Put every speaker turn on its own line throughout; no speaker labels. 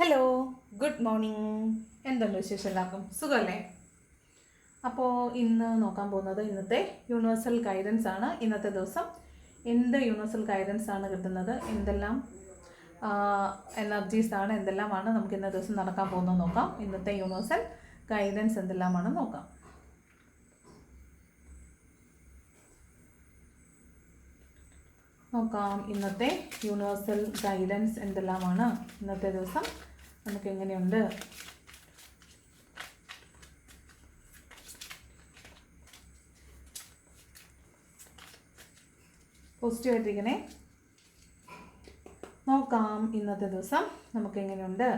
Hello good morning എന്തുണ്ട് വിശേഷം എല്ലാവർക്കും? സുഖമല്ലേ? അപ്പോൾ ഇന്ന് നോക്കാൻ പോകുന്നത് ഇന്നത്തെ യൂണിവേഴ്സൽ ഗൈഡൻസ് ആണ്. ഇന്നത്തെ ദിവസം എന്ത് യൂണിവേഴ്സൽ ഗൈഡൻസ് ആണ് കിട്ടുന്നത് എന്തെല്ലാം എനർജീസ് ആണ് എന്തെല്ലാമാണ് നമുക്ക് ഇന്നത്തെ ദിവസം നടക്കാൻ പോകുന്നത് നോക്കാം. ഇന്നത്തെ യൂണിവേഴ്സൽ ഗൈഡൻസ് എന്തെല്ലാമാണ് നോക്കാം. നോക്കാം ഇന്നത്തെ യൂണിവേഴ്സൽ ഗൈഡൻസ് എന്തെല്ലാമാണ് ഇന്നത്തെ ദിവസം. നമുക്ക് എങ്ങനെയുണ്ട് പോസിറ്റീവ് ആയിട്ടിരിക്കണേ. നോക്കാം ഇന്നത്തെ ദിവസം നമുക്ക് എങ്ങനെയുണ്ട്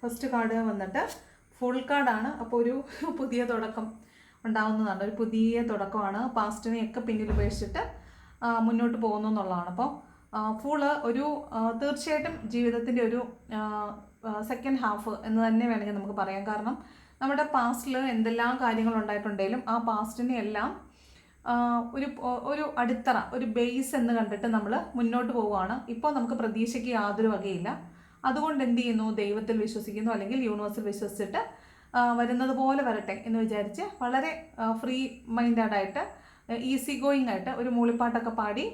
ഫസ്റ്റ് കാർഡ് വന്നിട്ട് ഫുൾ കാർഡാണ് അപ്പോൾ ഒരു പുതിയ തുടക്കം ഉണ്ടാവുന്നതാണ്. ഒരു പുതിയ തുടക്കമാണ്. പാസ്റ്റിനെയൊക്കെ പിന്നിൽ ഉപേക്ഷിച്ചിട്ട് മുന്നോട്ട് പോകുന്നു എന്നുള്ളതാണ്. അപ്പോൾ ഫുൾ ഒരു തീർച്ചയായിട്ടും ജീവിതത്തിന്റെ ഒരു സെക്കൻഡ് ഹാഫ് എന്ന് തന്നെ വേണമെങ്കിൽ നമുക്ക് പറയാം. കാരണം നമ്മുടെ പാസ്റ്റിൽ എന്തെല്ലാം കാര്യങ്ങൾ ഉണ്ടായിട്ടുണ്ടെങ്കിലും ആ പാസ്റ്റിനെ എല്ലാം ഒരു ഒരു അടിത്തറ ഒരു ബേസ് എന്ന് കണ്ടിട്ട് നമ്മൾ മുന്നോട്ട് പോവുകയാണ്. ഇപ്പോൾ നമുക്ക് പ്രതീക്ഷയ്ക്ക് യാതൊരു വകയില്ല. അതുകൊണ്ട് എന്ത് ചെയ്യുന്നു? ദൈവത്തിൽ വിശ്വസിക്കുന്നു. അല്ലെങ്കിൽ യൂണിവേഴ്സിൽ വിശ്വസിച്ചിട്ട് വരുന്നത് പോലെ വരട്ടെ എന്ന് വിചാരിച്ച് വളരെ ഫ്രീ മൈൻഡായിട്ട് ഈസി ഗോയിങ് ആയിട്ട് ഒരു മൂളിപ്പാട്ടൊക്കെ പാടി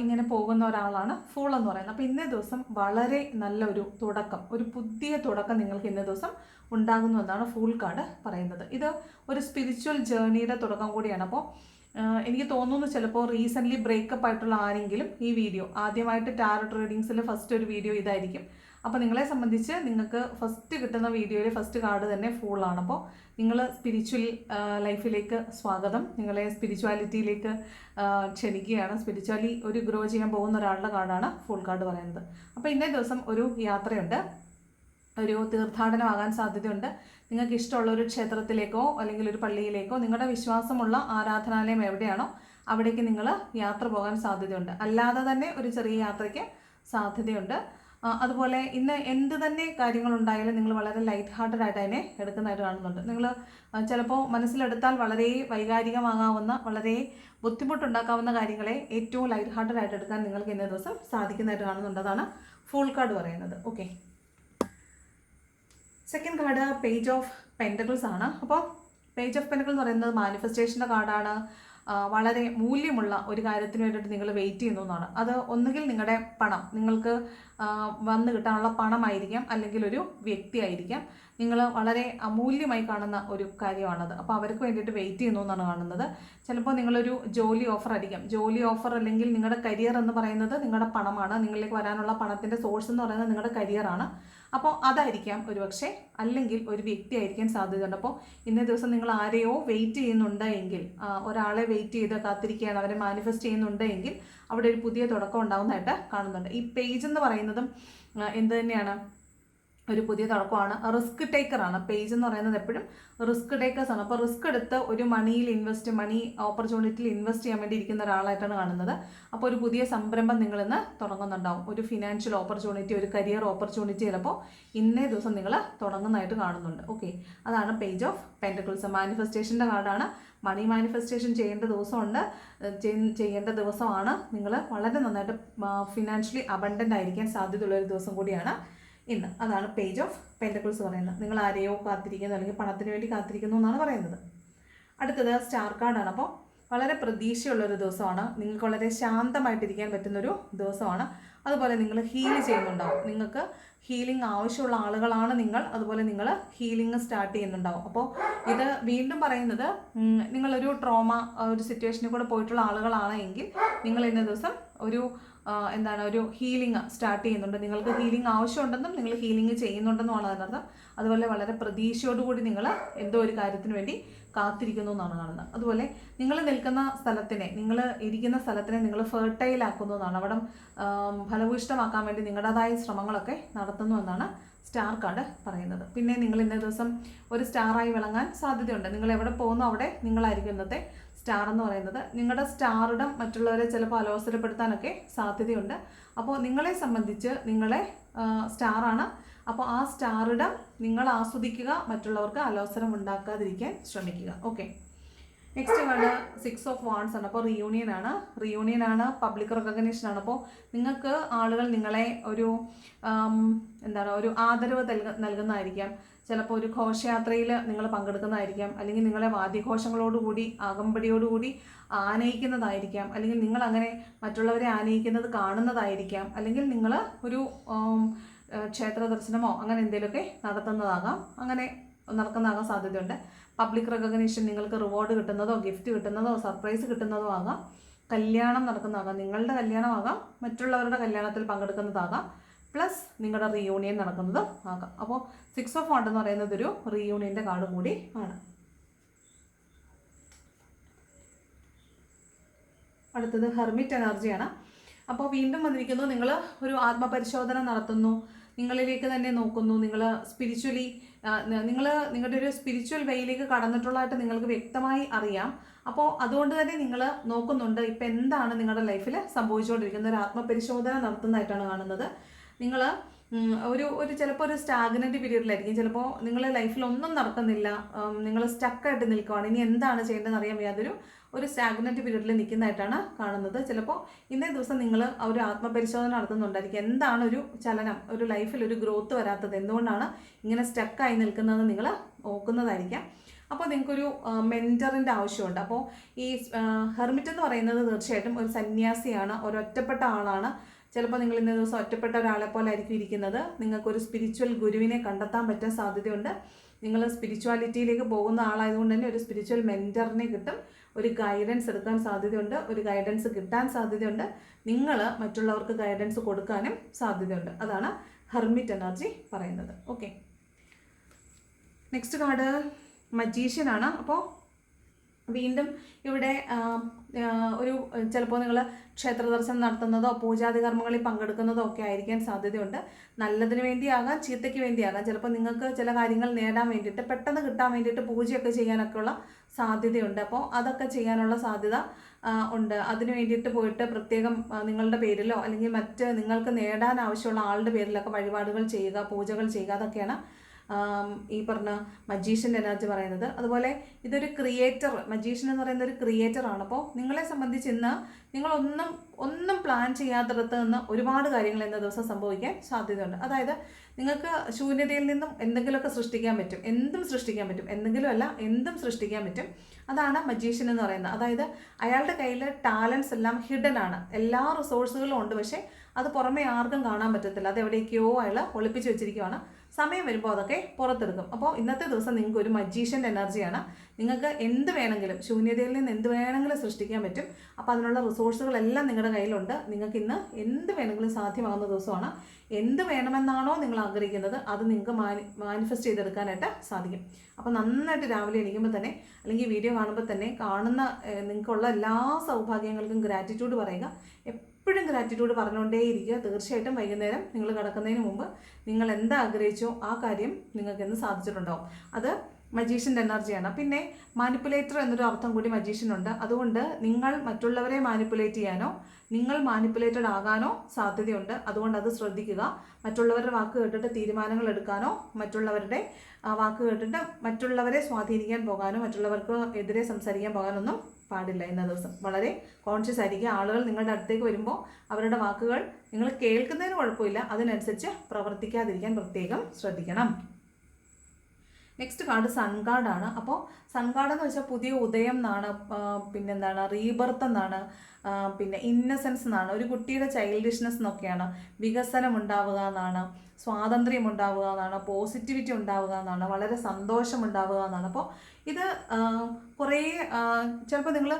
ഇങ്ങനെ പോകുന്ന ഒരാളാണ് ഫൂൾ എന്ന് പറയുന്നത്. അപ്പോൾ ഇന്നേ ദിവസം വളരെ നല്ലൊരു തുടക്കം ഒരു പുതിയ തുടക്കം നിങ്ങൾക്ക് ഇന്നേ ദിവസം ഉണ്ടാകുന്നു എന്നാണ് ഫൂൾ കാർഡ് പറയുന്നത്. ഇത് ഒരു സ്പിരിച്വൽ ജേർണിയുടെ തുടക്കം കൂടിയാണ്. അപ്പോൾ എനിക്ക് തോന്നുന്നു ചിലപ്പോൾ റീസെന്റ്ലി ബ്രേക്കപ്പ് ആയിട്ടുള്ള ആരെങ്കിലും ഈ വീഡിയോ ആദ്യമായിട്ട് ടാരറ്റ് റീഡിങ്സിൽ ഫസ്റ്റ് ഒരു വീഡിയോ ഇതായിരിക്കും. അപ്പോൾ നിങ്ങളെ സംബന്ധിച്ച് നിങ്ങൾക്ക് ഫസ്റ്റ് കിട്ടുന്ന വീഡിയോയിൽ ഫസ്റ്റ് കാർഡ് തന്നെ ഫുൾ ആണ്. അപ്പോൾ നിങ്ങൾ സ്പിരിച്വൽ ലൈഫിലേക്ക് സ്വാഗതം. നിങ്ങളെ സ്പിരിച്വാലിറ്റിയിലേക്ക് ക്ഷണിക്കുകയാണ്. സ്പിരിച്വലി ഒരു ഗ്രോ ചെയ്യാൻ പോകുന്ന ഒരാളുടെ കാർഡാണ് ഫുൾ കാർഡ് പറയുന്നത്. അപ്പോൾ ഇന്നേ ദിവസം ഒരു യാത്രയുണ്ട്. ഒരു തീർത്ഥാടനമാകാൻ സാധ്യതയുണ്ട്. നിങ്ങൾക്ക് ഇഷ്ടമുള്ള ഒരു ക്ഷേത്രത്തിലേക്കോ അല്ലെങ്കിൽ ഒരു പള്ളിയിലേക്കോ നിങ്ങളുടെ വിശ്വാസമുള്ള ആരാധനാലയം എവിടെയാണോ അവിടേക്ക് നിങ്ങൾ യാത്ര പോകാൻ സാധ്യതയുണ്ട്. അല്ലാതെ തന്നെ ഒരു ചെറിയ യാത്രയ്ക്ക് സാധ്യതയുണ്ട്. അതുപോലെ ഇന്ന് എന്ത് തന്നെ കാര്യങ്ങളുണ്ടായാലും നിങ്ങൾ വളരെ ലൈറ്റ് ഹാർട്ടഡ് ആയിട്ട് അതിനെ എടുക്കുന്നതായിട്ട് കാണുന്നുണ്ട്. നിങ്ങൾ ചിലപ്പോൾ മനസ്സിലെടുത്താൽ വളരെ വൈകാരികമാകാവുന്ന വളരെ ബുദ്ധിമുട്ടുണ്ടാക്കാവുന്ന കാര്യങ്ങളെ ഏറ്റവും ലൈറ്റ് ഹാർട്ടഡ് ആയിട്ട് എടുക്കാൻ നിങ്ങൾക്ക് ഇന്നേ ദിവസം സാധിക്കുന്നതായിട്ട് കാണുന്നുണ്ട്. അതാണ് ഫുൾ കാർഡ് പറയുന്നത്. Okay second card page of pentacles ആണ്. അപ്പോൾ പേജ് ഓഫ് പെന്റക്കിൾ എന്ന് പറയുന്നത് മാനിഫെസ്റ്റേഷന്റെ കാർഡാണ് വളരെ മൂല്യമുള്ള ഒരു കാര്യത്തിന് വേണ്ടിയിട്ട് നിങ്ങൾ വെയിറ്റ് ചെയ്യുന്നു എന്നാണ്. അത് ഒന്നുകിൽ നിങ്ങളുടെ പണം നിങ്ങൾക്ക് വന്നു കിട്ടാനുള്ള പണമായിരിക്കാം അല്ലെങ്കിൽ ഒരു വ്യക്തി ആയിരിക്കാം നിങ്ങൾ വളരെ അമൂല്യമായി കാണുന്ന ഒരു കാര്യമാണത്. അപ്പോൾ അവർക്ക് വേണ്ടിയിട്ട് വെയിറ്റ് ചെയ്യുന്നു എന്നാണ് കാണുന്നത്. ചിലപ്പോൾ നിങ്ങളൊരു ജോലി ഓഫർ ആയിരിക്കാം. ജോലി ഓഫർ അല്ലെങ്കിൽ നിങ്ങളുടെ കരിയർ എന്ന് പറയുന്നത് നിങ്ങളുടെ പണമാണ്. നിങ്ങളിലേക്ക് വരാനുള്ള പണത്തിന്റെ സോഴ്സ് എന്ന് പറയുന്നത് നിങ്ങളുടെ കരിയറാണ് അപ്പോൾ അതായിരിക്കാം ഒരു പക്ഷേ അല്ലെങ്കിൽ ഒരു വ്യക്തി ആയിരിക്കാൻ സാധ്യതയുണ്ട്. അപ്പോൾ ഇന്നേ ദിവസം നിങ്ങൾ ആരെയോ വെയിറ്റ് ചെയ്യുന്നുണ്ട് എങ്കിൽ ഒരാളെ വെയിറ്റ് ചെയ്ത് കാത്തിരിക്കുകയാണ് അവരെ മാനിഫെസ്റ്റ് ചെയ്യുന്നുണ്ട് എങ്കിൽ അവിടെ ഒരു പുതിയ തുടക്കം ഉണ്ടാകുന്നതായിട്ട് കാണുന്നുണ്ട്. ഈ പേജ് എന്ന് പറയുന്നതും എന്ത് തന്നെയാണ്? ഒരു പുതിയ തുടക്കമാണ്. റിസ്ക് ടേക്കറാണ് പേജ് എന്ന് പറയുന്നത് എപ്പോഴും റിസ്ക് ടേക്കേഴ്സ് ആണ്. അപ്പോൾ റിസ്ക് എടുത്ത് ഒരു മണിയിൽ ഇൻവെസ്റ്റ് മണി ഓപ്പർച്യൂണിറ്റിയിൽ ഇൻവെസ്റ്റ് ചെയ്യാൻ വേണ്ടി ഇരിക്കുന്ന ഒരാളായിട്ടാണ് കാണുന്നത്. അപ്പോൾ ഒരു പുതിയ സംരംഭം നിങ്ങൾ ഇന്ന് തുടങ്ങുന്നുണ്ടാവും. ഒരു ഫിനാൻഷ്യൽ ഓപ്പർച്യൂണിറ്റി ഒരു കരിയർ ഓപ്പർച്യൂണിറ്റി ചിലപ്പോൾ ഇന്നേ ദിവസം നിങ്ങൾ തുടങ്ങുന്നതായിട്ട് കാണുന്നുണ്ട്. ഓക്കെ അതാണ് പേജ് ഓഫ് പെന്റക്കിൾസ് മാനിഫെസ്റ്റേഷന്റെ കാർഡാണ് മണി മാനിഫെസ്റ്റേഷൻ ചെയ്യേണ്ട ദിവസമുണ്ട്. ചെയ്യേണ്ട ദിവസമാണ്. നിങ്ങൾ വളരെ നന്നായിട്ട് ഫിനാൻഷ്യലി അബണ്ടന്റ് ആയിരിക്കാൻ സാധ്യതയുള്ള ഒരു ദിവസം കൂടിയാണ്. ഇന്ന്. അതാണ് പേജ് ഓഫ് പെന്റക്കിൾസ് പറയുന്നത്. നിങ്ങൾ ആരെയോ കാത്തിരിക്കുന്നു അല്ലെങ്കിൽ പണത്തിന് വേണ്ടി കാത്തിരിക്കുന്നു എന്നാണ് പറയുന്നത്. അടുത്തത് സ്റ്റാർ കാർഡാണ് അപ്പോൾ വളരെ പ്രതീക്ഷയുള്ളൊരു ദിവസമാണ്. നിങ്ങൾക്ക് വളരെ ശാന്തമായിട്ടിരിക്കാൻ പറ്റുന്നൊരു ദിവസമാണ്. അതുപോലെ നിങ്ങൾ ഹീൽ ചെയ്യുന്നുണ്ടാവും. നിങ്ങൾക്ക് ഹീലിംഗ് ആവശ്യമുള്ള ആളുകളാണ് നിങ്ങൾ. അതുപോലെ നിങ്ങൾ ഹീലിംഗ് സ്റ്റാർട്ട് ചെയ്യുന്നുണ്ടാവും. അപ്പോൾ ഇത് വീണ്ടും പറയുന്നത് നിങ്ങളൊരു ട്രോമ ഒരു സിറ്റുവേഷനിൽ കൂടെ പോയിട്ടുള്ള ആളുകളാണെങ്കിൽ നിങ്ങൾ ഇന്ന ദിവസം ഒരു എന്താണ് ഒരു ഹീലിംഗ് സ്റ്റാർട്ട് ചെയ്യുന്നുണ്ട്. നിങ്ങൾക്ക് ഹീലിംഗ് ആവശ്യമുണ്ടെന്നും നിങ്ങൾ ഹീലിംഗ് ചെയ്യുന്നുണ്ടെന്നുമാണ് അതിനർത്ഥം. അതുപോലെ വളരെ പ്രതീക്ഷയോടുകൂടി നിങ്ങൾ എന്തോ ഒരു കാര്യത്തിന് വേണ്ടി കാത്തിരിക്കുന്നു എന്നാണ് കാണുന്നത്. അതുപോലെ നിങ്ങൾ നിൽക്കുന്ന സ്ഥലത്തിനെ നിങ്ങൾ ഇരിക്കുന്ന സ്ഥലത്തിനെ നിങ്ങൾ ഫെർട്ടൈൽ ആക്കുന്നു എന്നാണ് അവിടെ ഫലഭൂഷ്ടമാക്കാൻ വേണ്ടി നിങ്ങളുടേതായ ശ്രമങ്ങളൊക്കെ നടത്തുന്നു എന്നാണ് സ്റ്റാർ കാർഡ് പറയുന്നത്. പിന്നെ നിങ്ങൾ ഇന്നേ ദിവസം ഒരു സ്റ്റാറായി വിളങ്ങാൻ സാധ്യതയുണ്ട്. നിങ്ങൾ എവിടെ പോകുന്നു അവിടെ നിങ്ങളായിരിക്കും ഇന്നത്തെ സ്റ്റാർ എന്ന് പറയുന്നത്. നിങ്ങളുടെ സ്റ്റാറിടം മറ്റുള്ളവരെ ചിലപ്പോൾ അലോസരപ്പെടുത്താനൊക്കെ സാധ്യതയുണ്ട്. അപ്പോൾ നിങ്ങളെ സംബന്ധിച്ച് നിങ്ങളെ സ്റ്റാറാണ് അപ്പോൾ ആ സ്റ്റാറിടം നിങ്ങൾ ആസ്വദിക്കുക മറ്റുള്ളവർക്ക് അലോസരം ഉണ്ടാക്കാതിരിക്കാൻ ശ്രമിക്കുക. ഓക്കെ നെക്സ്റ്റ് വേണ്ട സിക്സ് ഓഫ് വാൺസ് ആണ്. അപ്പോൾ റിയൂണിയൻ ആണ്. റിയൂണിയൻ ആണ് പബ്ലിക് റെക്കഗ്നേഷൻ ആണ്. അപ്പോൾ നിങ്ങൾക്ക് ആളുകൾ നിങ്ങളെ ഒരു എന്താണ് ഒരു ആദരവ് നൽകുന്നതായിരിക്കാം. ചിലപ്പോൾ ഒരു ഘോഷയാത്രയിൽ നിങ്ങൾ പങ്കെടുക്കുന്നതായിരിക്കാം. അല്ലെങ്കിൽ നിങ്ങളെ വാദ്യഘോഷങ്ങളോടുകൂടി അകമ്പടിയോടുകൂടി ആനയിക്കുന്നതായിരിക്കാം. അല്ലെങ്കിൽ നിങ്ങൾ അങ്ങനെ മറ്റുള്ളവരെ ആനയിക്കുന്നത് കാണുന്നതായിരിക്കാം. അല്ലെങ്കിൽ നിങ്ങൾ ഒരു ക്ഷേത്ര ദർശനമോ അങ്ങനെ എന്തെങ്കിലുമൊക്കെ നടത്തുന്നതാകാം. അങ്ങനെ നടക്കുന്നതാകാൻ സാധ്യതയുണ്ട്. പബ്ലിക് റെക്കഗ്നേഷൻ നിങ്ങൾക്ക് റിവാർഡ് കിട്ടുന്നതോ ഗിഫ്റ്റ് കിട്ടുന്നതോ സർപ്രൈസ് കിട്ടുന്നതോ ആകാം. കല്യാണം നടക്കുന്നതാകാം. നിങ്ങളുടെ കല്യാണമാകാം. മറ്റുള്ളവരുടെ കല്യാണത്തിൽ പങ്കെടുക്കുന്നതാകാം. പ്ലസ് നിങ്ങളുടെ റീയൂണിയൻ നടക്കുന്നത് ആകാം. അപ്പോൾ സിക്സ് ഓഫ് വാണ്ട് എന്ന് പറയുന്നത് ഒരു റീയൂണിയന്റെ കാർഡ് കൂടി ആണ്. അടുത്തത് ഹെർമിറ്റ് എനർജിയാണ് അപ്പോൾ വീണ്ടും വന്നിരിക്കുന്നു. നിങ്ങൾ ഒരു ആത്മപരിശോധന നടത്തുന്നു. നിങ്ങളിലേക്ക് തന്നെ നോക്കുന്നു. നിങ്ങൾ സ്പിരിച്വലി നിങ്ങൾ നിങ്ങളുടെ ഒരു സ്പിരിച്വൽ വേയിലേക്ക് കടന്നിട്ടുള്ളതായിട്ട് നിങ്ങൾക്ക് വ്യക്തമായി അറിയാം. അപ്പോൾ അതുകൊണ്ട് തന്നെ നിങ്ങൾ നോക്കുന്നുണ്ട് ഇപ്പം എന്താണ് നിങ്ങളുടെ ലൈഫിൽ സംഭവിച്ചുകൊണ്ടിരിക്കുന്നത്. ഒരു ആത്മപരിശോധന നടത്തുന്നതായിട്ടാണ് കാണുന്നത്. നിങ്ങൾ ഒരു ഒരു ചിലപ്പോൾ ഒരു സ്റ്റാഗ്നന്റ് പീരീഡിലായിരിക്കും ചിലപ്പോൾ നിങ്ങളുടെ ലൈഫിൽ ഒന്നും നടക്കുന്നില്ല. നിങ്ങൾ സ്റ്റക്കായിട്ട് നിൽക്കുവാണ്. ഇനി എന്താണ് ചെയ്യേണ്ടതെന്ന് അറിയാൻ വയ്യാതൊരു ഒരു സ്റ്റാഗ്നന്റ് പീരീഡിൽ നിൽക്കുന്നതായിട്ടാണ് കാണുന്നത്. ചിലപ്പോൾ ഇന്നേ ദിവസം നിങ്ങൾ ഒരു ആത്മപരിശോധന നടത്തുന്നുണ്ടായിരിക്കും. എന്താണ് ഒരു ചലനം ഒരു ലൈഫിൽ ഒരു ഗ്രോത്ത് വരാത്തത്? എന്തുകൊണ്ടാണ് ഇങ്ങനെ സ്റ്റക്കായി നിൽക്കുന്നതെന്ന് നിങ്ങൾ നോക്കുന്നതായിരിക്കാം അപ്പോൾ നിങ്ങൾക്കൊരു മെന്ററിന്റെ ആവശ്യമുണ്ട്. അപ്പോൾ ഈ ഹെർമിറ്റ് എന്ന് പറയുന്നത് തീർച്ചയായിട്ടും ഒരു സന്യാസിയാണ് ഒരൊറ്റപ്പെട്ട ആളാണ്. ചിലപ്പോൾ നിങ്ങൾ ഇന്ന ദിവസം ഒറ്റപ്പെട്ട ഒരാളെ പോലെ ആയിരിക്കും ഇരിക്കുന്നത്. നിങ്ങൾക്കൊരു സ്പിരിച്വൽ ഗുരുവിനെ കണ്ടെത്താൻ പറ്റാൻ സാധ്യതയുണ്ട്. നിങ്ങൾ സ്പിരിച്വാലിറ്റിയിലേക്ക് പോകുന്ന ആളായതുകൊണ്ട് തന്നെ ഒരു സ്പിരിച്വൽ മെന്ററിനെ കിട്ടും. ഒരു ഗൈഡൻസ് എടുക്കാൻ സാധ്യതയുണ്ട് ഒരു ഗൈഡൻസ് കിട്ടാൻ സാധ്യതയുണ്ട് നിങ്ങൾ മറ്റുള്ളവർക്ക് ഗൈഡൻസ് കൊടുക്കാനും സാധ്യതയുണ്ട്. അതാണ് ഹെർമിറ്റ് എനർജി പറയുന്നത്. ഓക്കെ നെക്സ്റ്റ് കാർഡ് മജീഷ്യനാണ് അപ്പോൾ വീണ്ടും ഇവിടെ ഒരു ചിലപ്പോൾ നിങ്ങൾ ക്ഷേത്ര ദർശനം നടത്തുന്നതോ പൂജാതി കർമ്മങ്ങളിൽ പങ്കെടുക്കുന്നതോ ഒക്കെ ആയിരിക്കാൻ സാധ്യതയുണ്ട്. നല്ലതിന് വേണ്ടിയാകാം ചീത്തയ്ക്ക് വേണ്ടിയാകാം. ചിലപ്പോൾ നിങ്ങൾക്ക് ചില കാര്യങ്ങൾ നേടാൻ വേണ്ടിയിട്ട് പെട്ടെന്ന് കിട്ടാൻ വേണ്ടിയിട്ട് പൂജയൊക്കെ ചെയ്യാനൊക്കെ ഉള്ള സാധ്യതയുണ്ട്. അപ്പോൾ അതൊക്കെ ചെയ്യാനുള്ള സാധ്യത ഉണ്ട്. അതിന് വേണ്ടിയിട്ട് പോയിട്ട് പ്രത്യേകം നിങ്ങളുടെ പേരിലോ അല്ലെങ്കിൽ മറ്റ് നിങ്ങൾക്ക് നേടാൻ ആവശ്യമുള്ള ആളുടെ പേരിലൊക്കെ വഴിപാടുകൾ ചെയ്യുക പൂജകൾ ചെയ്യുക അതൊക്കെയാണ് ഈ പറഞ്ഞ മജീഷ്യന്റെ എനർജി പറയുന്നത്. അതുപോലെ ഇതൊരു ക്രിയേറ്റർ മജീഷ്യൻ എന്ന് പറയുന്ന ഒരു ക്രിയേറ്റർ ആണ്. അപ്പോൾ നിങ്ങളെ സംബന്ധിച്ച് ഇന്ന് നിങ്ങളൊന്നും ഒന്നും പ്ലാൻ ചെയ്യാത്തിടത്ത് നിന്ന് ഒരുപാട് കാര്യങ്ങൾ ഇന്ന ദിവസം സംഭവിക്കാൻ സാധ്യതയുണ്ട്. അതായത് നിങ്ങൾക്ക് ശൂന്യതയിൽ നിന്നും എന്തെങ്കിലുമൊക്കെ സൃഷ്ടിക്കാൻ പറ്റും. എന്തും സൃഷ്ടിക്കാൻ പറ്റും. എന്തെങ്കിലും അല്ല എന്തും സൃഷ്ടിക്കാൻ പറ്റും. അതാണ് മജീഷ്യൻ എന്ന് പറയുന്നത്. അതായത് അയാളുടെ കയ്യിൽ ടാലൻസ് എല്ലാം ഹിഡൻ ആണ്. എല്ലാ റിസോഴ്സുകളും ഉണ്ട്. പക്ഷേ അത് പുറമേ ആർക്കും കാണാൻ പറ്റത്തില്ല. അത് എവിടേക്കോ അയാൾ ഒളിപ്പിച്ച് വെച്ചിരിക്കുവാണ്. സമയം വരുമ്പോൾ അതൊക്കെ പുറത്തെടുക്കും. അപ്പോൾ ഇന്നത്തെ ദിവസം നിങ്ങൾക്ക് ഒരു മജീഷ്യന്റെ എനർജിയാണ് നിങ്ങൾക്ക് എന്ത് വേണമെങ്കിലും ശൂന്യതയിൽ നിന്ന് എന്ത് വേണമെങ്കിലും സൃഷ്ടിക്കാൻ പറ്റും. അപ്പോൾ അതിനുള്ള റിസോഴ്സുകളെല്ലാം നിങ്ങളുടെ കയ്യിലുണ്ട്. നിങ്ങൾക്ക് ഇന്ന് എന്ത് വേണമെങ്കിലും സാധ്യമാകുന്ന ദിവസമാണ്. എന്ത് വേണമെന്നാണോ നിങ്ങൾ ആഗ്രഹിക്കുന്നത് അത് നിങ്ങൾക്ക് മാനി മാനിഫെസ്റ്റ് ചെയ്തെടുക്കാനായിട്ട് സാധിക്കും. അപ്പോൾ നന്നായിട്ട് രാവിലെ എണീക്കുമ്പോൾ തന്നെ അല്ലെങ്കിൽ വീഡിയോ കാണുമ്പോൾ തന്നെ കാണുന്ന നിങ്ങൾക്കുള്ള എല്ലാ സൗഭാഗ്യങ്ങൾക്കും ഗ്രാറ്റിറ്റ്യൂഡ് പറയുക. എപ്പോഴും ഗ്രാറ്റിറ്റ്യൂഡ് പറഞ്ഞുകൊണ്ടേയിരിക്കുക. തീർച്ചയായിട്ടും വൈകുന്നേരം നിങ്ങൾ കിടക്കുന്നതിന് മുമ്പ് നിങ്ങൾ എന്താ ആഗ്രഹിച്ചോ ആ കാര്യം നിങ്ങൾക്ക് എന്ന് സാധിച്ചിട്ടുണ്ടാവും. അത് മജീഷ്യന്റെ എനർജിയാണ് പിന്നെ മാനിപ്പുലേറ്റർ എന്നൊരു അർത്ഥം കൂടി മജീഷ്യനുണ്ട് അതുകൊണ്ട് നിങ്ങൾ മറ്റുള്ളവരെ മാനിപ്പുലേറ്റ് ചെയ്യാനോ നിങ്ങൾ മാനിപ്പുലേറ്റഡ് ആകാനോ സാധ്യതയുണ്ട്. അതുകൊണ്ട് അത് ശ്രദ്ധിക്കുക. മറ്റുള്ളവരുടെ വാക്ക് കേട്ടിട്ട് തീരുമാനങ്ങൾ എടുക്കാനോ മറ്റുള്ളവരുടെ വാക്ക് കേട്ടിട്ട് മറ്റുള്ളവരെ സ്വാധീനിക്കാൻ പോകാനോ മറ്റുള്ളവർക്ക് എതിരെ സംസാരിക്കാൻ പോകാനൊന്നും പാടില്ല ഇന്ന ദിവസം. വളരെ കോൺഷ്യസ് ആയിരിക്കുക. ആളുകൾ നിങ്ങളുടെ അടുത്തേക്ക് വരുമ്പോൾ അവരുടെ വാക്കുകൾ നിങ്ങൾ കേൾക്കുന്നതിന് കുഴപ്പമില്ല. അതിനനുസരിച്ച് പ്രവർത്തിക്കാതിരിക്കാൻ പ്രത്യേകം ശ്രദ്ധിക്കണം. നെക്സ്റ്റ് കാർഡ് സൺ അപ്പോൾ സൺ കാർഡ് എന്ന് വെച്ചാൽ പുതിയ ഉദയം എന്നാണ് പിന്നെ എന്താണ് റീബർത്ത് എന്നാണ് പിന്നെ ഇന്നസെൻസ് എന്നാണ്. ഒരു കുട്ടിയുടെ ചൈൽഡിഷ്നെസ് എന്നൊക്കെയാണ്. വികസനം ഉണ്ടാവുക എന്നാണ് സ്വാതന്ത്ര്യം ഉണ്ടാവുക എന്നാണ് പോസിറ്റിവിറ്റി ഉണ്ടാവുക എന്നാണ് വളരെ സന്തോഷം ഉണ്ടാവുക എന്നാണ്. അപ്പോൾ ഇത് കുറേ ചിലപ്പോൾ നിങ്ങൾ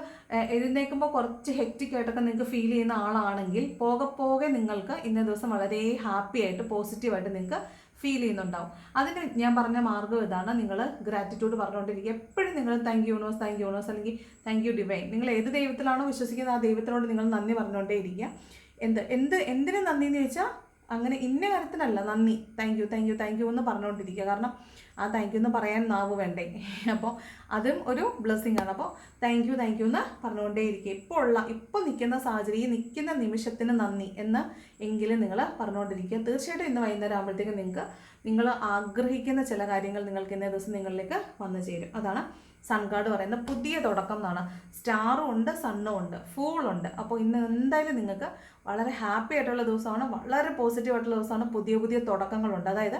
എഴുന്നേൽക്കുമ്പോൾ കുറച്ച് ഹെക്റ്റിക് ആയിട്ടൊക്കെ നിങ്ങൾക്ക് ഫീൽ ചെയ്യുന്ന ആളാണെങ്കിൽ പോകെ പോകെ നിങ്ങൾക്ക് ഇന്നേ ദിവസം വളരെ ഹാപ്പി ആയിട്ട് പോസിറ്റീവായിട്ട് നിങ്ങൾക്ക് ഫീൽ ചെയ്യുന്നുണ്ടാവും. അതിന് ഞാൻ പറഞ്ഞ മാർഗം ഇതാണ്. നിങ്ങൾ ഗ്രാറ്റിറ്റ്യൂഡ് പറഞ്ഞുകൊണ്ടിരിക്കുക. എപ്പോഴും നിങ്ങൾ thank you universe thank you universe അല്ലെങ്കിൽ താങ്ക് യു ഡിവൈൻ നിങ്ങൾ ഏത് ദൈവത്തിലാണോ വിശ്വസിക്കുന്നത് ആ ദൈവത്തിനോട് നിങ്ങൾ നന്ദി പറഞ്ഞുകൊണ്ടേ ഇരിക്കുക എന്ത് എന്ത് എന്തിനു നന്ദി എന്ന് ചോദിച്ചാൽ അങ്ങനെ ഇന്ന കാര്യത്തിനല്ല നന്ദി. Thank you thank you thank you എന്ന് പറഞ്ഞുകൊണ്ടിരിക്കുക. കാരണം ആ താങ്ക് യു എന്ന് പറയാൻ നാവ് വേണ്ടേ? അപ്പോൾ അതും ഒരു ബ്ലെസ്സിങ് ആണ്. അപ്പോൾ താങ്ക് യു താങ്ക് യു എന്ന് പറഞ്ഞുകൊണ്ടേ ഇരിക്കുക ഇപ്പോൾ ഉള്ള ഇപ്പോൾ നിൽക്കുന്ന സാഹചര്യം ഈ നിൽക്കുന്ന നിമിഷത്തിന് നന്ദി എന്ന് എങ്കിലും നിങ്ങൾ പറഞ്ഞുകൊണ്ടിരിക്കുക. തീർച്ചയായിട്ടും ഇന്ന് വൈകുന്നേരം ആകുമ്പോഴത്തേക്കും നിങ്ങൾക്ക് നിങ്ങൾ ആഗ്രഹിക്കുന്ന ചില കാര്യങ്ങൾ നിങ്ങൾക്ക് ഇന്നേ ദിവസം നിങ്ങളിലേക്ക് വന്നു ചേരും. അതാണ് സൺ കാർഡ് പറയുന്ന പുതിയ തുടക്കം എന്നാണ്. സ്റ്റാറും ഉണ്ട് സണ്ണും ഉണ്ട് ഫൂളുണ്ട് അപ്പോൾ ഇന്ന് എന്തായാലും നിങ്ങൾക്ക് വളരെ ഹാപ്പി ആയിട്ടുള്ള ദിവസമാണ് വളരെ പോസിറ്റീവ് ആയിട്ടുള്ള ദിവസമാണ് പുതിയ പുതിയ തുടക്കങ്ങളുണ്ട്. അതായത്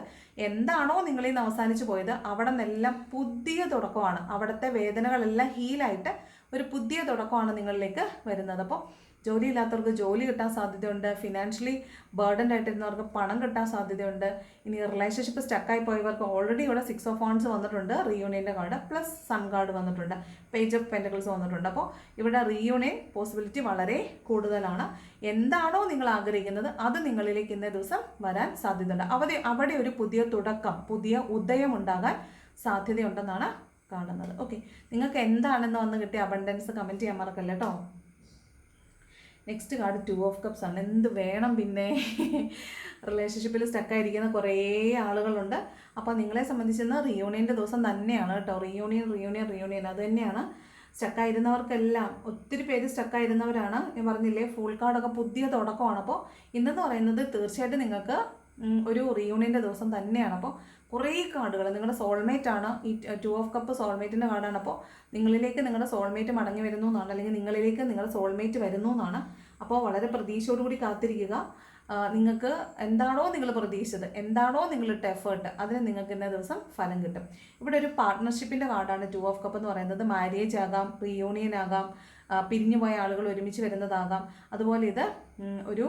എന്താണോ നിങ്ങളിൽ നിന്ന് അവസാനിച്ചു പോയത് അവിടെ നിന്നെല്ലാം പുതിയ തുടക്കമാണ്. അവിടുത്തെ വേദനകളെല്ലാം ഹീലായിട്ട് ഒരു പുതിയ തുടക്കമാണ് നിങ്ങളിലേക്ക് വരുന്നത്. അപ്പോൾ ജോലിയില്ലാത്തവർക്ക് ജോലി കിട്ടാൻ സാധ്യതയുണ്ട്. ഫിനാൻഷ്യലി ബേർഡൻ ആയിട്ടിരുന്നവർക്ക് പണം കിട്ടാൻ സാധ്യതയുണ്ട്. ഇനി റിലേഷൻഷിപ്പ് സ്റ്റക്കായി പോയവർക്ക് ഓൾറെഡി ഇവിടെ സിക്സ് ഓഫ് ഫോൺസ് വന്നിട്ടുണ്ട്. റീയൂണിയന്റെ കാർഡ് പ്ലസ് സൺ കാർഡ് വന്നിട്ടുണ്ട്. പേജ് ഓഫ് പെന്റക്കിൾസ് വന്നിട്ടുണ്ട്. അപ്പോൾ ഇവിടെ റീയൂണിയൻ പോസിബിലിറ്റി വളരെ കൂടുതലാണ്. എന്താണോ നിങ്ങൾ ആഗ്രഹിക്കുന്നത് അത് നിങ്ങളിലേക്ക് ഇന്നേ ദിവസം വരാൻ സാധ്യതയുണ്ട്. അവിടെ അവിടെ ഒരു പുതിയ തുടക്കം പുതിയ ഉദയം ഉണ്ടാകാൻ സാധ്യതയുണ്ടെന്നാണ് കാണുന്നത്. ഓക്കെ നിങ്ങൾക്ക് എന്താണെന്ന് വന്ന് കിട്ടിയ അബണ്ടൻസ് കമന്റ് ചെയ്യാൻ മറക്കല്ല കേട്ടോ next card two of cups ആണ്. എന്ത് വേണം പിന്നെ? റിലേഷൻഷിപ്പിൽ സ്റ്റക്കായിരിക്കുന്ന കുറേ ആളുകളുണ്ട്. അപ്പോൾ നിങ്ങളെ സംബന്ധിച്ചെന്ന് റിയൂണിയന്റെ ദിവസം തന്നെയാണ് കേട്ടോ. റിയൂണിയൻ റിയൂണിയൻ റിയൂണിയൻ അത് തന്നെയാണ്. സ്റ്റക്കായിരുന്നവർക്കെല്ലാം ഒത്തിരി പേര് സ്റ്റക്കായിരുന്നവരാണ് ഞാൻ പറഞ്ഞില്ലേ ഫുൾ കാർഡൊക്കെ പുതിയ തുടക്കമാണ്. അപ്പോൾ ഇന്നെന്ന് പറയുന്നത് തീർച്ചയായിട്ടും നിങ്ങൾക്ക് ഒരു റിയൂണിയന്റെ ദിവസം തന്നെയാണ്. അപ്പോൾ കുറേ കാർഡുകൾ. നിങ്ങളുടെ സോൾമേറ്റ് ആണ് ഈ ടു ഓഫ് കപ്പ് സോൾമേറ്റിന്റെ കാർഡാണ്. അപ്പോൾ നിങ്ങളിലേക്ക് നിങ്ങളുടെ സോൾമേറ്റ് മടങ്ങി വരുന്നു എന്നാണ്. അല്ലെങ്കിൽ നിങ്ങളിലേക്ക് നിങ്ങളുടെ സോൾമേറ്റ് വരുന്നു എന്നാണ്. അപ്പോൾ വളരെ പ്രതീക്ഷയോടുകൂടി കാത്തിരിക്കുക. നിങ്ങൾക്ക് എന്താണോ നിങ്ങൾ പ്രതീക്ഷിച്ചത് എന്താണോ നിങ്ങളിട്ട എഫേർട്ട് അതിന് നിങ്ങൾക്ക് ഇന്ന ദിവസം ഫലം കിട്ടും. ഇവിടെ ഒരു പാർട്ട്ണർഷിപ്പിന്റെ കാർഡാണ് ടു ഓഫ് കപ്പ് എന്ന് പറയുന്നത്. മാരേജ് ആകാം റീയൂണിയൻ ആകാം പിരിഞ്ഞുപോയ ആളുകൾ ഒരുമിച്ച് വരുന്നതാകാം. അതുപോലെ ഇത് ഒരു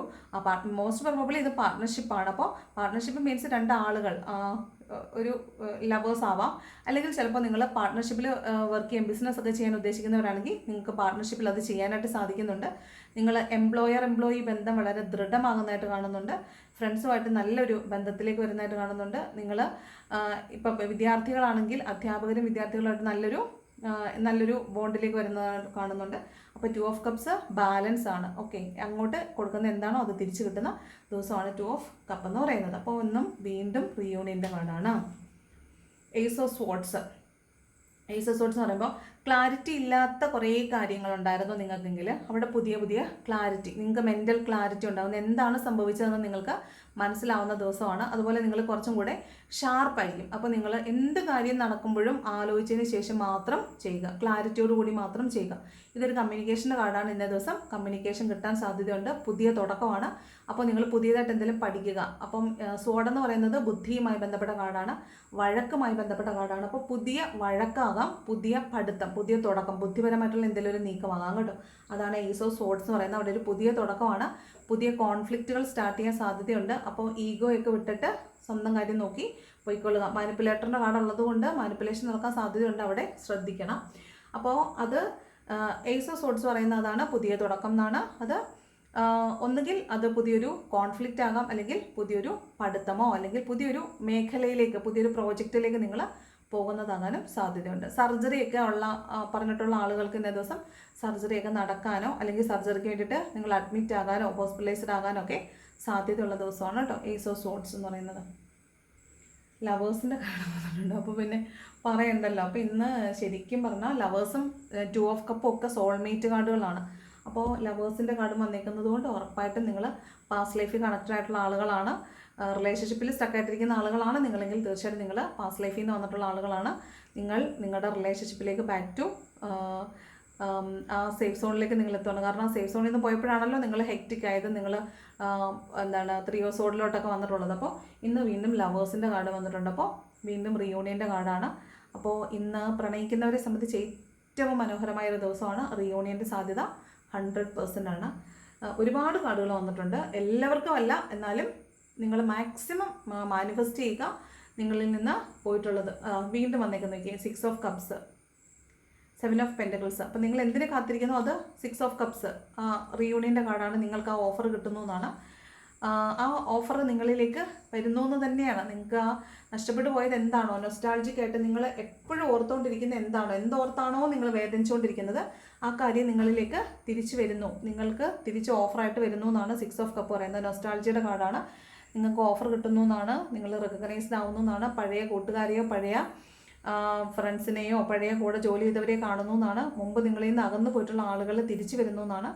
മോസ്റ്റ് പ്രോബബ്ലി ഇത് പാർട്ട്ണർഷിപ്പാണ് അപ്പോൾ പാർട്ട്ണർഷിപ്പ് മീൻസ് രണ്ട് ആളുകൾ. ഒരു ലവേഴ്സ് ആവാം. അല്ലെങ്കിൽ ചിലപ്പോൾ നിങ്ങൾ പാർട്ട്ണർഷിപ്പിൽ വർക്ക് ചെയ്യാൻ ബിസിനസ് ഒക്കെ ചെയ്യാൻ ഉദ്ദേശിക്കുന്നവരാണെങ്കിൽ നിങ്ങൾക്ക് പാർട്ട്ണർഷിപ്പിൽ അത് ചെയ്യാനായിട്ട് സാധിക്കുന്നുണ്ട്. നിങ്ങൾ എംപ്ലോയർ എംപ്ലോയി ബന്ധം വളരെ ദൃഢമാകുന്നതായിട്ട് കാണുന്നുണ്ട്. ഫ്രണ്ട്സുമായിട്ട് നല്ലൊരു ബന്ധത്തിലേക്ക് വരുന്നതായിട്ട് കാണുന്നുണ്ട്. നിങ്ങൾ ഇപ്പം വിദ്യാർത്ഥികളാണെങ്കിൽ അധ്യാപകരും വിദ്യാർത്ഥികളുമായിട്ട് നല്ലൊരു നല്ലൊരു ബോണ്ടിലേക്ക് വരുന്നത് കാണുന്നുണ്ട്. അപ്പോൾ ടു ഓഫ് കപ്സ് ബാലൻസ് ആണ്. ഓക്കെ അങ്ങോട്ട് കൊടുക്കുന്ന എന്താണോ അത് തിരിച്ചു കിട്ടുന്ന ദിവസമാണ് ടു ഓഫ് കപ്പ് എന്ന് പറയുന്നത്. അപ്പോൾ ഒന്നും വീണ്ടും റിയൂണിയന്റെ കാർഡാണ് ace of swords ace of swords എന്ന് പറയുമ്പോൾ ക്ലാരിറ്റി ഇല്ലാത്ത കുറേ കാര്യങ്ങളുണ്ടായിരുന്നു നിങ്ങൾക്കെങ്കിൽ. അവിടെ പുതിയ പുതിയ ക്ലാരിറ്റി നിങ്ങൾക്ക് മെന്റൽ ക്ലാരിറ്റി ഉണ്ടാകുന്ന എന്താണ് സംഭവിച്ചതെന്ന് നിങ്ങൾക്ക് മനസ്സിലാവുന്ന ദിവസമാണ്. അതുപോലെ നിങ്ങൾ കുറച്ചും കൂടെ ഷാർപ്പായിരിക്കും അപ്പോൾ നിങ്ങൾ എന്ത് കാര്യം നടക്കുമ്പോഴും ആലോചിച്ചതിന് ശേഷം മാത്രം ചെയ്യുക. ക്ലാരിറ്റിയോട് കൂടി മാത്രം ചെയ്യുക. ഇതൊരു കമ്മ്യൂണിക്കേഷന്റെ കാർഡാണ് ഇന്നേ ദിവസം കമ്മ്യൂണിക്കേഷൻ കിട്ടാൻ സാധ്യതയുണ്ട്. പുതിയ തുടക്കമാണ്. അപ്പോൾ നിങ്ങൾ പുതിയതായിട്ട് എന്തെങ്കിലും പഠിക്കുക. അപ്പം സോഡ് എന്ന് പറയുന്നത് ബുദ്ധിയുമായി ബന്ധപ്പെട്ട കാർഡാണ് വഴക്കുമായി ബന്ധപ്പെട്ട കാർഡാണ്. അപ്പോൾ പുതിയ വഴക്കാകാം പുതിയ പഠിത്തം പുതിയ തുടക്കം ബുദ്ധിപരമായിട്ടുള്ള എന്തെങ്കിലും ഒരു നീക്കമാകാം കേട്ടോ. അതാണ് ഈസ് ഓഫ് സോഡ്സ് എന്ന് പറയുന്നത്. അവിടെ ഒരു പുതിയ തുടക്കമാണ്. പുതിയ കോൺഫ്ലിക്റ്റുകൾ സ്റ്റാർട്ട് ചെയ്യാൻ സാധ്യതയുണ്ട്. അപ്പോൾ ഈഗോയൊക്കെ വിട്ടിട്ട് സ്വന്തം കാര്യം നോക്കി പോയിക്കൊള്ളുക. മാനിപ്പുലേറ്ററിന്റെ കാർഡ് ഉള്ളത് കൊണ്ട് മാനിപ്പുലേഷൻ നടക്കാൻ സാധ്യതയുണ്ട് അവിടെ. ശ്രദ്ധിക്കണം. അപ്പോൾ അത് ഏസ് ഓഫ് സോഡ്സ് പറയുന്ന അതാണ് പുതിയ തുടക്കം എന്നാണ്. അത് ഒന്നുകിൽ അത് പുതിയൊരു കോൺഫ്ലിക്റ്റ് ആകാം അല്ലെങ്കിൽ പുതിയൊരു പഠിത്തമോ അല്ലെങ്കിൽ പുതിയൊരു മേഖലയിലേക്ക് പുതിയൊരു പ്രോജക്റ്റിലേക്ക് നിങ്ങൾ പോകുന്നതാകാനും സാധ്യതയുണ്ട്. സർജറിയൊക്കെ ഉള്ള പറഞ്ഞിട്ടുള്ള ആളുകൾക്ക് ഇന്നേ ദിവസം സർജറിയൊക്കെ നടക്കാനോ അല്ലെങ്കിൽ സർജറിക്ക് വേണ്ടിയിട്ട് നിങ്ങൾ അഡ്മിറ്റ് ആകാനോ ഹോസ്പിറ്റലൈസ്ഡ് ആകാനോ ഒക്കെ സാധ്യതയുള്ള ദിവസമാണ് കേട്ടോ ഏസ് ഓഫ് സോട്ട്സ് എന്ന് പറയുന്നത്. ലവേഴ്സിന്റെ കാര്യം അപ്പോൾ പിന്നെ പറയണ്ടല്ലോ. അപ്പോൾ ഇന്ന് ശരിക്കും പറഞ്ഞാൽ ലവേഴ്സും ടു ഓഫ് കപ്പും ഒക്കെ സോൾമേറ്റ് കാർഡുകളാണ്. അപ്പോൾ ലവേഴ്സിന്റെ കാർഡ് വന്നേക്കുന്നത് കൊണ്ട് ഉറപ്പായിട്ടും നിങ്ങൾ പാസ്റ്റ് ലൈഫിൽ കണക്റ്റഡ് ആയിട്ടുള്ള ആളുകളാണ്. റിലേഷൻഷിപ്പിൽ സ്റ്റക്കായിട്ടിരിക്കുന്ന ആളുകളാണ് നിങ്ങളെങ്കിൽ തീർച്ചയായിട്ടും നിങ്ങൾ പാസ്റ്റ് ലൈഫിൽ നിന്ന് വന്നിട്ടുള്ള ആളുകളാണ്. നിങ്ങൾ നിങ്ങളുടെ റിലേഷൻഷിപ്പിലേക്ക് ബാക്ക് ടു ആ സേഫ് സോണിലേക്ക് നിങ്ങൾ എത്തുകയാണ് കാരണം ആ സേഫ് സോണിൽ നിന്ന് പോയപ്പോഴാണല്ലോ നിങ്ങൾ ഹെക്റ്റിക് ആയത് നിങ്ങൾ എന്താണ് ത്രീ ഓ സോഡിലോട്ടൊക്കെ വന്നിട്ടുള്ളത്. അപ്പോൾ ഇന്ന് വീണ്ടും ലവേഴ്സിന്റെ കാർഡ് വന്നിട്ടുണ്ട്. അപ്പോൾ വീണ്ടും റിയൂണിയന്റെ കാർഡാണ്. അപ്പോൾ ഇന്ന് പ്രണയിക്കുന്നവരെ സംബന്ധിച്ച് ഏറ്റവും മനോഹരമായ ഒരു ദിവസമാണ് റിയൂണിയന്റെ സാധ്യത. ഹൺഡ്രഡ് പെർസെന്റ് ആണ്. ഒരുപാട് കാർഡുകൾ വന്നിട്ടുണ്ട്. എല്ലാവർക്കും അല്ല എന്നാലും നിങ്ങൾ മാക്സിമം മാനിഫെസ്റ്റ് ചെയ്യുക. നിങ്ങളിൽ നിന്ന് പോയിട്ടുള്ളത്. വീണ്ടും വന്നേക്കുന്ന നോക്കിയാൽ six of cups seven of pentacles അപ്പം നിങ്ങൾ എന്തിനു കാത്തിരിക്കുന്നു അത്? സിക്സ് ഓഫ് കപ്സ് റീയൂണിയന്റെ കാർഡാണ് നിങ്ങൾക്ക് ആ ഓഫർ കിട്ടുന്നു എന്നാണ്. ആ, ഓഫർ നിങ്ങളിലേക്ക് വരുന്നു എന്ന് തന്നെയാണ്. നിങ്ങൾക്ക് ആ നഷ്ടപ്പെട്ടു പോയത് എന്താണോ? നൊസ്റ്റാൾജിക് ആയിട്ട് നിങ്ങൾ എപ്പോഴും ഓർത്തുകൊണ്ടിരിക്കുന്ന എന്താണോ? എന്തോർത്താണോ നിങ്ങൾ വേദനിച്ചുകൊണ്ടിരിക്കുന്നത് ആ കാര്യം നിങ്ങളിലേക്ക് തിരിച്ചു വരുന്നു. നിങ്ങൾക്ക് തിരിച്ച് ഓഫറായിട്ട് വരുന്നു എന്നാണ് സിക്സ് ഓഫ് കപ്പ് പറയുന്നത്. നൊസ്റ്റാൾജിയുടെ കാർഡാണ്. നിങ്ങൾക്ക് ഓഫർ കിട്ടുന്നു എന്നാണ് നിങ്ങൾ റെക്കഗ്നൈസ്ഡ് ആവുന്നു എന്നാണ് പഴയ കൂട്ടുകാരെയോ പഴയ ഫ്രണ്ട്സിനെയോ പഴയ കൂടെ ജോലി ചെയ്തവരെയോ കാണുന്നു എന്നാണ് മുമ്പ് നിങ്ങളിൽ നിന്ന് അകന്നു പോയിട്ടുള്ള ആളുകൾ തിരിച്ചു വരുന്നു എന്നാണ്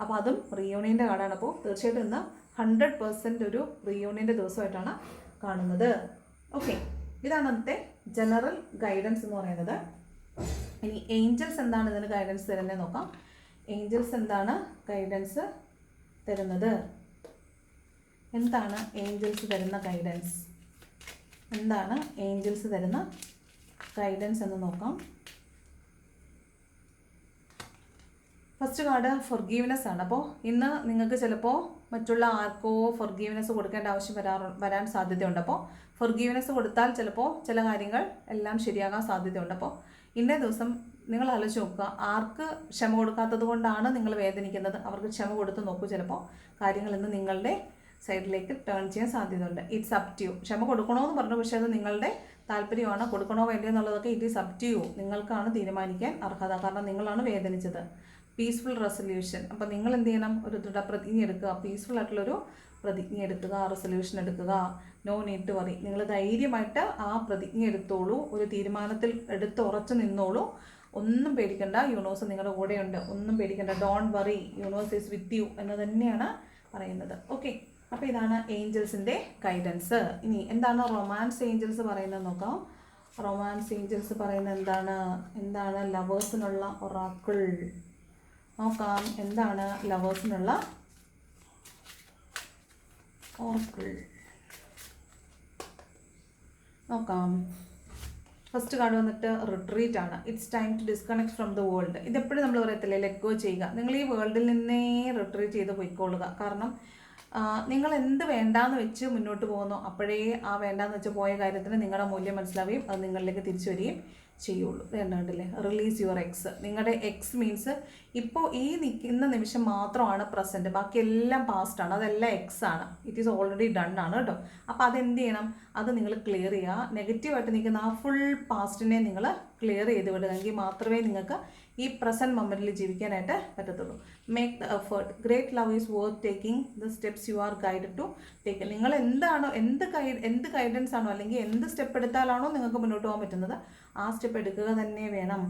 അപ്പോൾ അതും റിയോണിയുടെ കാർഡാണ്. അപ്പോൾ തീർച്ചയായിട്ടും ഇന്ന് ഹൺഡ്രഡ് പെർസെന്റ് ഒരു റീയൂണിയന്റെ ദിവസമായിട്ടാണ് കാണുന്നത്. ഓക്കെ ഇതാണ് അന്നത്തെ ജനറൽ ഗൈഡൻസ് എന്ന് പറയുന്നത്. ഇനി ഏഞ്ചൽസ് എന്താണ് ഇതിന് ഗൈഡൻസ് തരുന്നത് നോക്കാം. ഏഞ്ചൽസ് എന്താണ് ഗൈഡൻസ് തരുന്നത്? എന്താണ് ഏഞ്ചൽസ് തരുന്ന ഗൈഡൻസ് എന്താണ് ഏഞ്ചൽസ് തരുന്ന ഗൈഡൻസ് എന്ന് നോക്കാം. ഫസ്റ്റ് കാർഡ് ഫൊർഗീവ്നെസ് ആണ്. അപ്പോൾ ഇന്ന് നിങ്ങൾക്ക് ചിലപ്പോൾ മറ്റുള്ള ആർക്കോ ഫൊർഗീവ്നെസ് കൊടുക്കേണ്ട ആവശ്യം വരാ വരാൻ സാധ്യതയുണ്ട്. അപ്പോൾ ഫൊർഗീവ്നെസ് കൊടുത്താൽ ചിലപ്പോൾ ചില കാര്യങ്ങൾ എല്ലാം ശരിയാകാൻ സാധ്യതയുണ്ട്. അപ്പോൾ ഇന്നേ ദിവസം നിങ്ങൾ ആലോചിച്ച് നോക്കുക. ആർക്ക് ക്ഷമ കൊടുക്കാത്തത് കൊണ്ടാണ് നിങ്ങൾ വേദനിക്കുന്നത്? അവർക്ക് ക്ഷമ കൊടുത്ത് നോക്കൂ ചിലപ്പോൾ കാര്യങ്ങൾ ഇന്ന് നിങ്ങളുടെ സൈഡിലേക്ക് ടേൺ ചെയ്യാൻ സാധ്യതയുണ്ട്. ഇറ്റ്സ് അപ് ടു യു ക്ഷമ കൊടുക്കണമെന്ന് പറഞ്ഞു. പക്ഷേ അത് നിങ്ങളുടെ താല്പര്യമാണ്. കൊടുക്കണോ വേണ്ടോ എന്നുള്ളതൊക്കെ it is up to you നിങ്ങൾക്കാണ് തീരുമാനിക്കാൻ അർഹത. കാരണം നിങ്ങളാണ് വേദനിച്ചത്. പീസ്ഫുൾ റെസൊല്യൂഷൻ അപ്പോൾ നിങ്ങൾ എന്ത് ചെയ്യണം? ഒരു ദൃഢപ്രതിജ്ഞ എടുക്കുക. പീസ്ഫുൾ ആയിട്ടുള്ളൊരു പ്രതിജ്ഞ എടുക്കുക റെസൊല്യൂഷൻ എടുക്കുക. നോ നീഡ് ടു വറി നിങ്ങൾ ധൈര്യമായിട്ട് ആ പ്രതിജ്ഞ എടുത്തോളൂ. ഒരു തീരുമാനത്തിൽ എടുത്ത് ഉറച്ചു നിന്നോളൂ. ഒന്നും പേടിക്കണ്ട. യൂണിവേഴ്സ് നിങ്ങളുടെ കൂടെയുണ്ട്. ഒന്നും പേടിക്കണ്ട. Don't worry universe is with you എന്ന് തന്നെയാണ് പറയുന്നത്. ഓക്കെ അപ്പോൾ ഇതാണ് ഏഞ്ചൽസിന്റെ ഗൈഡൻസ് ഇനി എന്താണ് റൊമാൻസ് ഏഞ്ചൽസ് പറയുന്നത് നോക്കാം. റൊമാൻസ് ഏഞ്ചൽസ് പറയുന്നത് എന്താണ്? എന്താണ് ലവേഴ്സിനുള്ള ഒറാക്കിൾ നോക്കാം. എന്താണ് ലവേഴ്സിനുള്ള ഓർക്കിൾ? നോക്കാം. ഫസ്റ്റ് കാർഡ് വന്നിട്ട് റിട്രീറ്റ് ആണ്. It's time to disconnect from the world ഇതെപ്പോഴും നമ്മൾ പറയത്തില്ലേ ലെറ്റ് ഗോ ചെയ്യുക. നിങ്ങൾ ഈ വേൾഡിൽ നിന്നേ റിട്രീറ്റ് ചെയ്ത് പോയിക്കൊള്ളുക. കാരണം നിങ്ങൾ എന്ത് വേണ്ടാന്ന് വെച്ച് മുന്നോട്ട് പോകുന്നു അപ്പോഴേ ആ വേണ്ടാന്ന് വെച്ച് പോയ കാര്യത്തിന് നിങ്ങളുടെ മൂല്യം മനസ്സിലാവുകയും അത് നിങ്ങളിലേക്ക് തിരിച്ചു വരികയും ചെയ്യുള്ളൂ. വേണ്ടല്ലേ റിലീസ് യുവർ എക്സ് നിങ്ങളുടെ എക്സ് മീൻസ് ഇപ്പോൾ ഈ നിൽക്കുന്ന നിമിഷം മാത്രമാണ് പ്രസന്റ് ബാക്കി എല്ലാം പാസ്റ്റ് ആണ്. അതെല്ലാം എക്സ് ആണ്. ഇറ്റ് ഈസ് ഓൾറെഡി ഡൺ ആണ് കേട്ടോ. അപ്പോൾ അതെന്ത് ചെയ്യണം? അത് നിങ്ങൾ ക്ലിയർ ചെയ്യുക. നെഗറ്റീവായിട്ട് നിൽക്കുന്ന ആ ഫുൾ പാസ്റ്റിനെ നിങ്ങൾ ക്ലിയർ ചെയ്ത് വിടുക എങ്കിൽ മാത്രമേ നിങ്ങൾക്ക് ഈ പ്രസന്റ് മൊമെന്റിൽ ജീവിക്കാനായിട്ട് പറ്റത്തുള്ളൂ. Make the effort great love is worth taking the steps you are guide to take നിങ്ങൾ എന്താണോ എന്ത് ഗൈഡ് എന്ത് ഗൈഡൻസ് ആണോ അല്ലെങ്കിൽ എന്ത് സ്റ്റെപ്പ് എടുത്താലാണോ നിങ്ങൾക്ക് മുന്നോട്ട് പോകാൻ പറ്റുന്നത് ആ സ്റ്റെപ്പ് എടുക്കുക തന്നെ വേണം.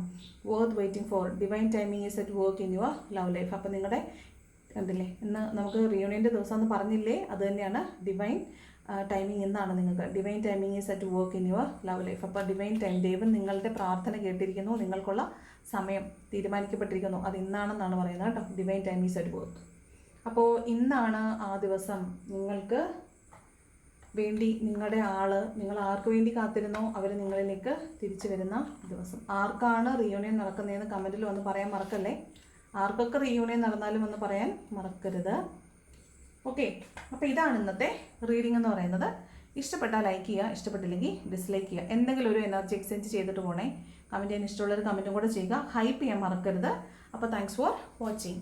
Worth waiting for divine timing is at work in your love life അപ്പോൾ നിങ്ങളുടെ കണ്ടില്ലേ ഇന്ന് നമുക്ക് റിയൂണിയന്റെ ദിവസം എന്ന് പറഞ്ഞില്ലേ? അത് തന്നെയാണ് ഡിവൈൻ ടൈമിംഗ് എന്നാണ് നിങ്ങൾക്ക്? Divine timing is at work in your love life അപ്പോൾ ഡിവൈൻ ടൈം ദൈവം നിങ്ങളുടെ പ്രാർത്ഥന കേട്ടിരിക്കുന്നു നിങ്ങൾക്കുള്ള സമയം തീരുമാനിക്കപ്പെട്ടിരിക്കുന്നു. അത് ഇന്നാണെന്നാണ് പറയുന്നത് കേട്ടോ. Divine time is at work അപ്പോൾ ഇന്നാണ് ആ ദിവസം നിങ്ങൾക്ക് വേണ്ടി നിങ്ങളുടെ ആൾ നിങ്ങൾ ആർക്ക് വേണ്ടി കാത്തിരുന്നോ അവർ നിങ്ങളിലേക്ക് തിരിച്ചു വരുന്ന ദിവസം. ആർക്കാണ് റിയൂണിയൻ നടക്കുന്നതെന്ന് കമന്റിൽ വന്ന് പറയാൻ മറക്കല്ലേ? ആർക്കൊക്കെ റിയൂണിയൻ നടന്നാലും ഒന്ന് പറയാൻ മറക്കരുത്. ഓക്കെ അപ്പോൾ ഇതാണ് ഇന്നത്തെ റീഡിംഗ് എന്ന് പറയുന്നത്. ഇഷ്ടപ്പെട്ടാൽ ലൈക്ക് ചെയ്യുക ഇഷ്ടപ്പെട്ടില്ലെങ്കിൽ ഡിസ്ലൈക്ക് ചെയ്യുക. എന്തെങ്കിലും ഒരു എനർജി എക്സ്ചേഞ്ച് ചെയ്തിട്ട് പോണേ കമന്റ് ചെയ്യാൻ ഇഷ്ടമുള്ളൊരു കമന്റും കൂടെ ചെയ്യുക. ഹൈപ്പ് ചെയ്യാൻ മറക്കരുത്. അപ്പോൾ താങ്ക്സ് ഫോർ വാച്ചിങ്